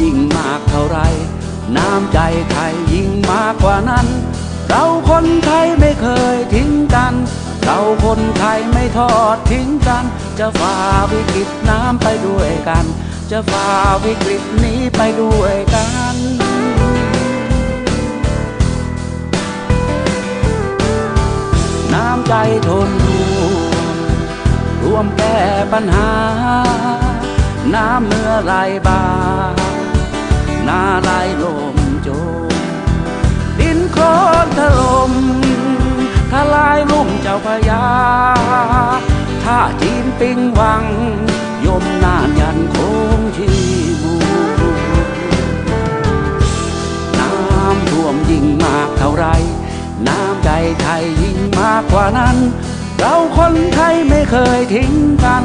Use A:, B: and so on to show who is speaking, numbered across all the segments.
A: ยิงมากเท่าไร น้ำใจไทยยิ่งมากกว่านั้น เราคนไทยไม่เคยทิ้งกัน เราคนไทยไม่ทอดทิ้งกัน จะฝ่าวิกฤตน้ำไปด้วยกัน จะฝ่าวิกฤตนี้ไปด้วยกันน้ำใจทนรวมแก้ปัญหา น้ำเมื่อไรบาห น้าไหลลมโจมดินโคลนถล่มทลายลุ่มเจ้าพยาถ้าจีนปิงวัง ยมนานยันคงชีมูน้ำท่วมยิ่งมากเท่าไร น้ำใจไทยยิ่งมากกว่านั้น เราคนไทยไม่เคยทิ้งกัน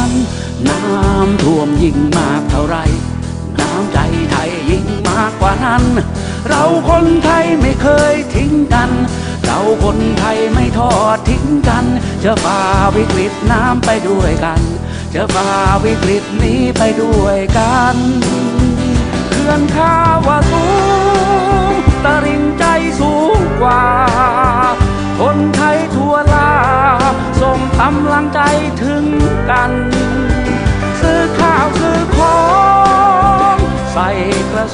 A: น น้ำท่วมยิ่งมากเท่าไร น้ำใจไทยยิ่งมากกว่านั้น เราคนไทยไม่เคยทิ้งกัน เราคนไทยไม่ทอดทิ้งกัน จะฝ่าวิกฤตน้ำไปด้วยกัน จะฝ่าวิกฤตนี้ไปด้วยกันเขื่อนข้าวาสูงตริงใจ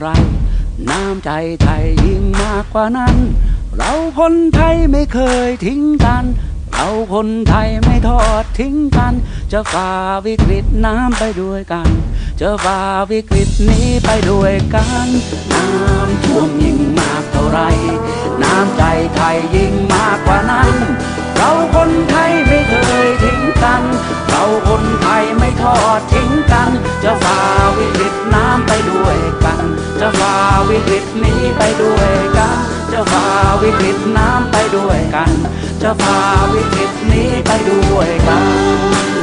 A: ไรน้ำใจไทยยิ่งมากกว่านั้น เราคนไทยไม่เคยทิ้งกัน เราคนไทยไม่ทอดทิ้งกัน จะฝ่าวิกฤตน้ำไปด้วยกัน จะฝ่าวิกฤตนี้ไปด้วยกัน น้ำ วิกฤตน้ำไปด้วยกัน จะฝ่าวิกฤตนี้ไปด้วยกัน